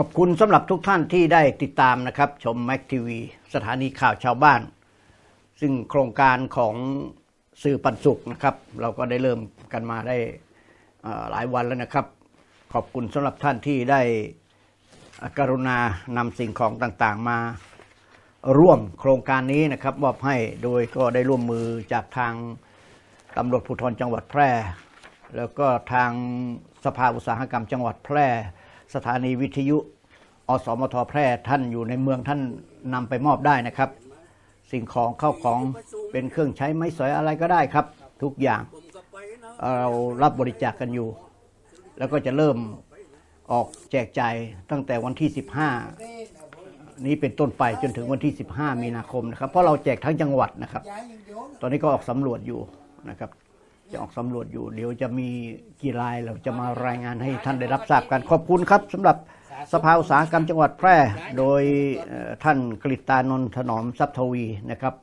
ขอบคุณสำหรับทุกท่านที่ได้ติดตามนะครับ ชมแม็กทีวีสถานีข่าวชาวบ้าน ซึ่งโครงการของสื่อปันสุขนะครับ เราก็ได้เริ่มกันมาได้หลายวันแล้วนะครับ ขอบคุณสำหรับท่านที่ได้กรุณานำสิ่งของต่างๆ มาร่วมโครงการนี้นะครับมอบให้โดยก็ได้ร่วมมือจากทางตำรวจภูธรจังหวัดแพร่ แล้วก็ทางสภาอุตสาหกรรมจังหวัดแพร่ สถานีวิทยุ อสมทแพร่ท่านอยู่ในเมืองท่านนำไปมอบได้นะครับ สิ่งของเข้าของเป็นเครื่องใช้ไม้สอยอะไรก็ได้ครับ ทุกอย่างเรารับบริจาคกันอยู่ แล้วก็จะเริ่มออกแจกจ่ายตั้งแต่วันที่ 15 นี้เป็นต้นไปจนถึงวันที่ 15 มีนาคมนะครับ เพราะเราแจกทั้งจังหวัดนะครับ ตอนนี้ก็ออกสำรวจอยู่นะครับ จะออกสำรวจอยู่ เดี๋ยวจะมีกี่รายเราจะมารายงานให้ท่านได้รับทราบกันขอบคุณครับสำหรับสภาอุตสาหกรรมจังหวัดแพร่ โดยเอ่อท่านกฤตานนท์ถนอมทรัพย์ทวีนะครับ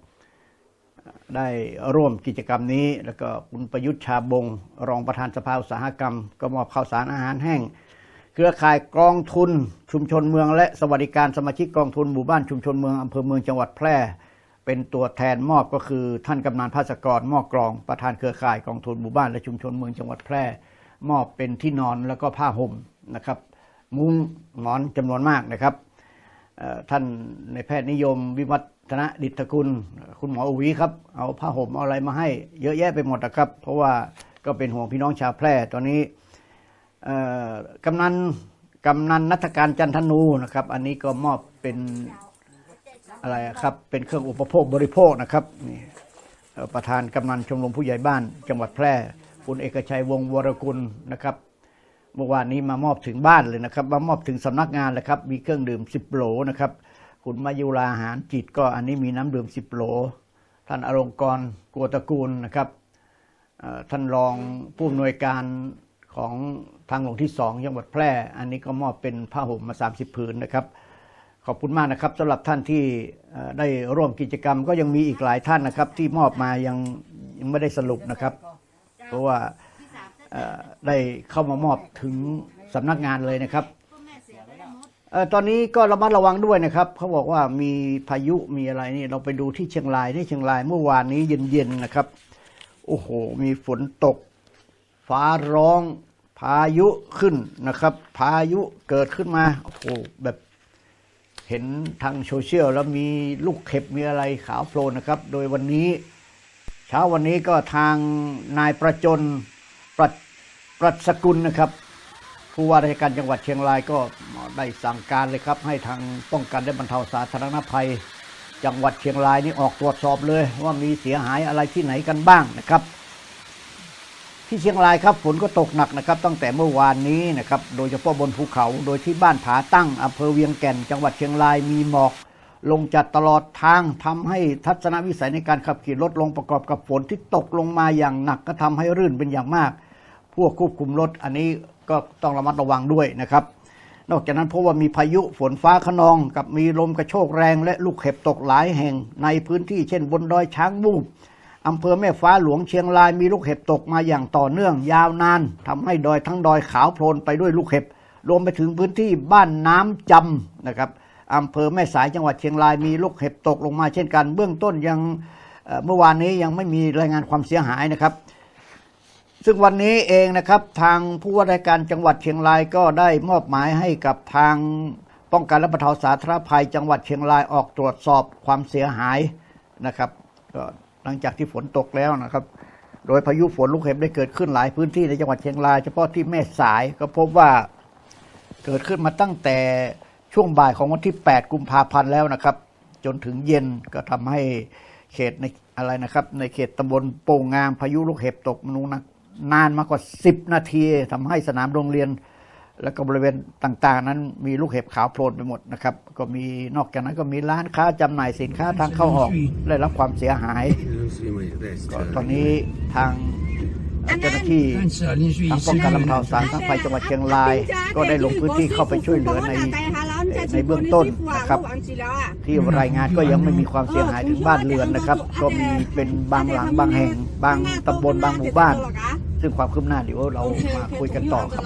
ได้ร่วมกิจกรรมนี้ แล้วก็คุณประยุทธ์ชาบง รองประธานสภาอุตสาหกรรม ก็มอบข้าวสารอาหารแห้ง เครือข่ายกองทุนชุมชนเมือง และสวัสดิการสมาชิกกองทุนหมู่บ้านชุมชนเมืองอำเภอเมืองจังหวัดแพร่ เป็นตัวแทนมอบก็คือ ท่านกำนันภาสกรมอบกรอง ประธานเครือข่ายกองทุนหมู่บ้านและชุมชนเมืองจังหวัดแพร่ มอบเป็นที่นอนแล้วก็ผ้าห่มนะครับ มุ้งหมอนจำนวนมากนะครับท่านในแพทย์นิยมวิวัฒนะดิษฐกุล คุณหมออวีครับ เอาผ้าห่มเอาอะไรมาให้เยอะแยะไปหมดนะครับ เพราะว่าก็เป็นห่วงพี่น้องชาวแพร่ตอนนี้กำนันกำนันนัฐการจันทนูนะครับ อันนี้ก็มอบเป็น อะไรครับเป็นเครื่องอุปโภคบริโภคนะครับนี่ประธานกำนันชมรมผู้ใหญ่บ้าน จังหวัดแพร่คุณเอกชัยวงวรกุลนะครับเมื่อวานนี้มามอบถึงบ้านเลยนะครับมามอบถึงสำนักงานเลยครับมีเครื่องดื่มสิบโหลนะครับคุณมายุราหารจิตก็อันนี้มีน้ำดื่มสิบโหลท่านอรงกรกัวตระกูลนะครับท่านรองผู้อำนวยการของทางหลวงที่สองจังหวัดแพร่ อันนี้ก็มอบเป็นผ้าห่มมา 30 ผืนนะครับ ขอบคุณมากนะครับสำหรับท่านที่ได้ร่วมกิจกรรมก็ยังมีอีกหลายท่านนะครับ ที่มอบมายังยังไม่ได้สรุปนะครับ เพราะว่าได้เข้ามามอบถึงสำนักงานเลยนะครับออตอนนี้ก็ระมัดระวังด้วยนะครับเขาบอกว่ามีพายุมีอะไรนี่เราไปดูที่เชียงรายที่เชียงรายเมื่อวานนี้เย็นๆนะครับ โอ้โห มีฝนตก ฟ้าร้อง พายุขึ้นนะครับ พายุเกิดขึ้นมาโอ้โหแบบ เห็นทางโซเชียลแล้วมีลูกเข็บมีอะไรขาวโพลนนะครับ โดยวันนี้ เช้าวันนี้ก็ทางนายประจนประประสกุลนะครับ ผู้ว่าราชการจังหวัดเชียงรายก็ได้สั่งการเลยครับ ให้ทางป้องกันและบรรเทาสาธารณภัย จังหวัดเชียงรายนี่ออกตรวจสอบเลย ว่ามีเสียหายอะไรที่ไหนกันบ้างนะครับ ที่เชียงรายครับฝนก็ตกหนักนะครับ ตั้งแต่เมื่อวานนี้นะครับโดยเฉพาะบนภูเขาโดยที่บ้านผาตั้งอำเภอเวียงแก่น จังหวัดเชียงรายมีหมอก ลงจัดตลอดทางทำให้ทัศนวิสัยในการขับขี่ลดลงประกอบกับฝนที่ตกลงมาอย่างหนักก็ทำให้รื่นเป็นอย่างมาก พวกควบคุมรถอันนี้ก็ต้องระมัดระวังด้วยนะครับ นอกจากนั้นเพราะว่ามีพายุฝนฟ้าขนองกับมีลมกระโชกแรง และลูกเห็บตกหลายแห่งในพื้นที่เช่นบนดอยช้างมูบ อำเภอแม่ฟ้าหลวงเชียงรายมีลูกเห็บตกมาอย่างต่อเนื่องยาวนานทำให้ดอยทั้งดอยขาวโพลนไปด้วยลูกเห็บ รวมไปถึงพื้นที่บ้านน้ำจำนะครับอำเภอแม่สายจังหวัดเชียงรายมีลูกเห็บตกลงมาเช่นกัน เบื้องต้นยังเมื่อวานนี้ยังไม่มีรายงานความเสียหายนะครับ ซึ่งวันนี้เองนะครับทางผู้ว่าราชการจังหวัดเชียงรายก็ได้มอบหมายให้กับทางป้องกันและบรรเทาสาธารณภัย จังหวัดเชียงรายออกตรวจสอบความเสียหายนะครับก็ หลังจากที่ฝนตกแล้วนะครับ โดยพายุฝนลูกเห็บได้เกิดขึ้นหลายพื้นที่ในจังหวัดเชียงรายเฉพาะที่แม่สายก็พบว่าเกิดขึ้นมาตั้งแต่ช่วงบ่ายของวันที่ 8 กุมภาพันธ์แล้วนะครับ จนถึงเย็นก็ทำให้เขตในอะไรนะครับ ในเขตตำบลโป่งงามพายุลูกเห็บตกมนุนนานมากกว่า 10 นาทีทำให้สนามโรงเรียน แล้วก็บริเวณต่างๆ นั้นมีลูกเห็บขาวโพลนไปหมดนะครับ ก็มีนอกจากนั้นก็มีร้านค้าจำหน่ายสินค้าทางเข้าออกได้รับความเสียหายตอนนี้ทางเจ้าหน้าที่ทางป้องกันลำเทาสารทั้งไฟจังหวัดเชียงราย ก็ได้ลงพื้นที่เข้าไปช่วยเหลือในในเบื้องต้นนะครับ ที่รายงานก็ยังไม่มีความเสียหายถึงบ้านเรือนนะครับ ก็มีเป็นบางหลังบางแห่ง บางตำบลบางหมู่บ้าน ซึ่งความคืบหน้าเดี๋ยวเรามาคุยกันต่อครับ